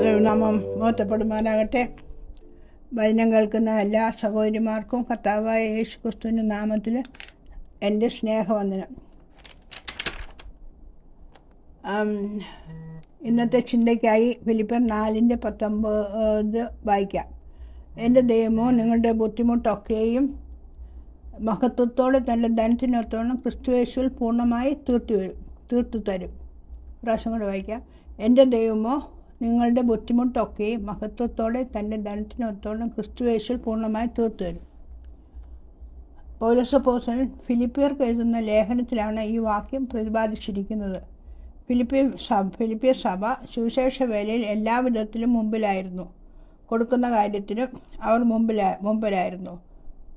ദൈവനാമം മോത്തപ്പെടുമാറാകട്ടെ വചനം കേൾക്കുന്ന എല്ലാ സഹോദരിമാർക്കും കർത്താവായ യേശു ക്രിസ്തുവിന്റെ നാമത്തിൽ എന്റെ സ്നേഹവന്ദനം. ഇന്നത്തെ ചിന്തയ്ക്കായി ഫിലിപ്പർ നാലിന്റെ പത്തൊമ്പത് വായിക്കാം. എന്റെ ദൈവമോ നിങ്ങളുടെ ബുദ്ധിമുട്ടൊക്കെയും മഹത്വത്തോടെ തന്റെ ധനത്തിനൊത്തോളം ക്രിസ്തുവേശുവിൽ പൂർണമായി തീർത്തു തീർത്തു തരും പ്രാവശ്യം കൂടെ വായിക്കാം. എന്റെ ദൈവമോ നിങ്ങളുടെ ബുദ്ധിമുട്ടൊക്കെ മഹത്വത്തോടെ തന്റെ ധനത്തിനൊത്തോളം ക്രിസ്തുവേശുവിൽ പൂർണമായി തീർത്തു തരും പൗരസപ്പോസൻ ഫിലിപ്പിയർക്ക് എഴുതുന്ന ലേഖനത്തിലാണ് ഈ വാക്യം പ്രതിപാദിച്ചിരിക്കുന്നത്. ഫിലിപ്പിയ ഫിലിപ്പിയ സഭ സുവിശേഷ വേലയിൽ എല്ലാ വിധത്തിലും മുമ്പിലായിരുന്നു. കൊടുക്കുന്ന കാര്യത്തിലും അവർ മുമ്പിലാ മുമ്പിലായിരുന്നു.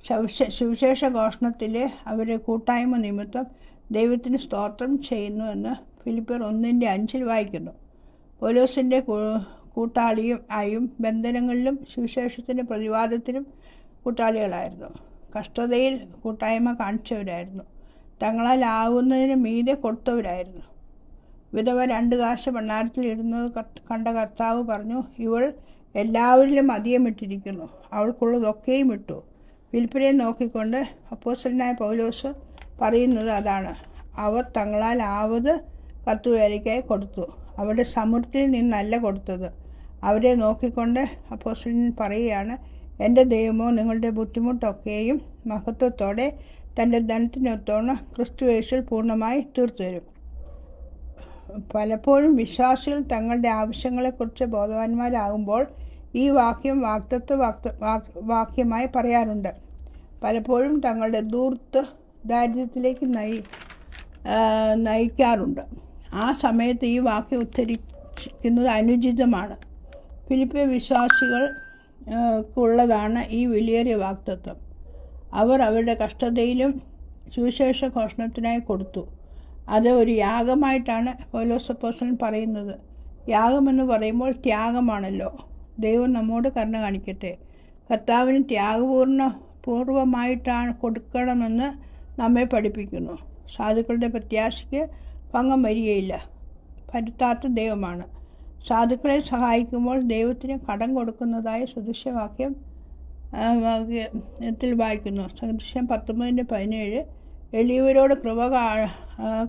സവിശേ- സുവിശേഷ ഘോഷണത്തിലെ അവരുടെ കൂട്ടായ്മ നിമിത്തം ദൈവത്തിന് സ്തോത്രം ചെയ്യുന്നു എന്ന് ഫിലിപ്പിയർ ഒന്നിന്റെ അഞ്ചിൽ വായിക്കുന്നു. പോലോസിന്റെ കൂട്ടാളിയും ആയും ബന്ധനങ്ങളിലും സുവിശേഷത്തിന്റെ പ്രതിവാദത്തിലും കൂട്ടാളികളായിരുന്നു. കഷ്ടതയിൽ കൂട്ടായ്മ കാണിച്ചവരായിരുന്നു. തങ്ങളാൽ ആവുന്നതിന് മീതെ കൊടുത്തവരായിരുന്നു. വിധവ രണ്ട് കാശ് ഇടുന്നത് കണ്ട കർത്താവ് പറഞ്ഞു ഇവൾ എല്ലാവരിലും അധികമിട്ടിരിക്കുന്നു. അവൾക്കുള്ളതൊക്കെയും ഇട്ടു. വിൽപ്പനയെ നോക്കിക്കൊണ്ട് അപ്പോസലിനായ പൗലോസ് പറയുന്നത് അതാണ്. അവർ തങ്ങളാൽ ആവത് കത്തുവേലയ്ക്കായി കൊടുത്തു. അവരുടെ സമൃദ്ധിയിൽ നിന്നല്ല കൊടുത്തത്. അവരെ നോക്കിക്കൊണ്ട് അപ്പോസ്റ്റലൻ പറയുകയാണ് എന്റെ ദൈവമോ നിങ്ങളുടെ ബുദ്ധിമുട്ടൊക്കെയും മഹത്വത്തോടെ തന്റെ ധനത്തിനൊത്തോണം ക്രിസ്തു യേശുവിൽ പൂർണമായി തീർത്തുവരും പലപ്പോഴും വിശ്വാസികൾ തങ്ങളുടെ ആവശ്യങ്ങളെക്കുറിച്ച് ബോധവാന്മാരാകുമ്പോൾ ഈ വാക്യം വാക്തത്വ വാക്യമായി പറയാറുണ്ട്. പലപ്പോഴും തങ്ങളുടെ ദൂർത്ത് ദാരിദ്ര്യത്തിലേക്ക് നയി നയിക്കാറുണ്ട്. ആ സമയത്ത് ഈ വാക്യം ഉദ്ധരിക്കുന്നത് അനുചിതമാണ്. ഫിലിപ്പ വിശ്വാസികൾ ആ, ഈ വിലയേറിയ വാക്തത്വം. അവർ അവരുടെ കഷ്ടതയിലും സുവിശേഷ ഘോഷണത്തിനായി കൊടുത്തു. അത് ഒരു യാഗമായിട്ടാണ് പൗലോസപ്പോസൻ പറയുന്നത്. യാഗമെന്ന് പറയുമ്പോൾ ത്യാഗമാണല്ലോ. ദൈവം നമ്മോട് കരുണ കാണിക്കട്ടെ. കർത്താവിന് ത്യാഗപൂർണ പൂർവമായിട്ടാണ് കൊടുക്കണമെന്ന് നമ്മെ പഠിപ്പിക്കുന്നു. സാധുക്കളുടെ പ്രത്യാശയ്ക്ക് ഭംഗം വരികയില്ല. പരുത്താത്ത ദൈവമാണ്. സാധുക്കളെ സഹായിക്കുമ്പോൾ ദൈവത്തിന് കടം കൊടുക്കുന്നതായ സദൃശ്യവാക്യം ത്തിൽ വായിക്കുന്നു. സദൃശ്യം പത്തൊമ്പതിന്റെ പതിനേഴ് എളിയവരോട് കൃപ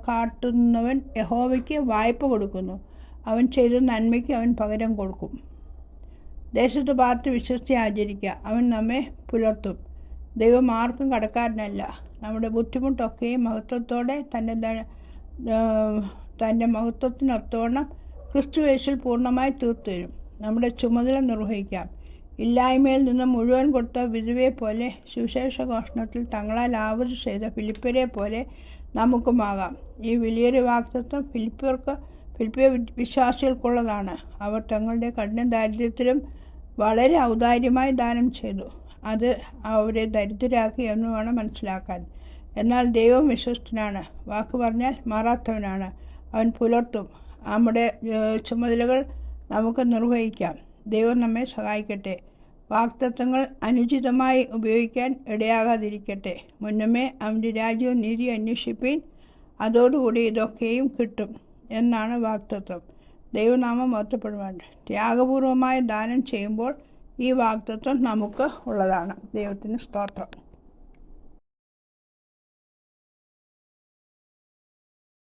കാട്ടുന്നവൻ യഹോവയ്ക്ക് വായ്പ കൊടുക്കുന്നു. അവൻ ചെയ്ത നന്മയ്ക്ക് അവൻ പകരം കൊടുക്കും. ദേശത്ത് പാർത്ത് വിശ്വസ്തി ആചരിക്കുക. അവൻ നമ്മെ പുലർത്തും. ദൈവം ആർക്കും കടക്കാരനല്ല. നമ്മുടെ ബുദ്ധിമുട്ടൊക്കെയും മഹത്വത്തോടെ ആ, തന്റെ മഹത്വത്തിനൊത്തോണം ക്രിസ്തുവേശിൽ പൂർണമായി തീർത്തു തരും നമ്മുടെ ചുമതല നിർവഹിക്കാം. ഇല്ലായ്മയിൽ നിന്ന് മുഴുവൻ കൊടുത്ത വിധവയെ പോലെ സുവിശേഷഘോഷണത്തിൽ തങ്ങളാൽ ആവത് ചെയ്ത ഫിലിപ്പരെ പോലെ നമുക്കുമാകാം. ഈ വലിയൊരു വാക്തത്വം ഫിലിപ്പർക്ക് ഫിലിപ്പിയ വിശ്വാസികൾക്കുള്ളതാണ്. അവർ തങ്ങളുടെ കഠിന ദാരിദ്ര്യത്തിലും വളരെ ഔദാര്യമായി ദാനം ചെയ്തു. അത് അവരെ ദരിദ്രരാക്കി എന്ന് വേണം മനസ്സിലാക്കാൻ. എന്നാൽ ദൈവം വിശ്വസ്തനാണ്. വാക്ക് പറഞ്ഞാൽ മാറാത്തവനാണ്. അവൻ പുലർത്തും. നമ്മുടെ ചുമതലകൾ നമുക്ക് നിർവഹിക്കാം. ദൈവം നമ്മെ സഹായിക്കട്ടെ. വാക്തത്വങ്ങൾ അനുചിതമായി ഉപയോഗിക്കാൻ ഇടയാകാതിരിക്കട്ടെ. മുന്നമേ അവന്റെ രാജ്യവും നീതി അന്വേഷിപ്പീൻ. അതോടുകൂടി ഇതൊക്കെയും കിട്ടും എന്നാണ് വാക്തത്വം. ദൈവനാമം മഹത്വപ്പെടുവാൻ. ത്യാഗപൂർവമായ ദാനം ചെയ്യുമ്പോൾ ഈ വാക്തത്വം നമുക്ക് ഉള്ളതാണ്. ദൈവത്തിന് സ്തോത്രം.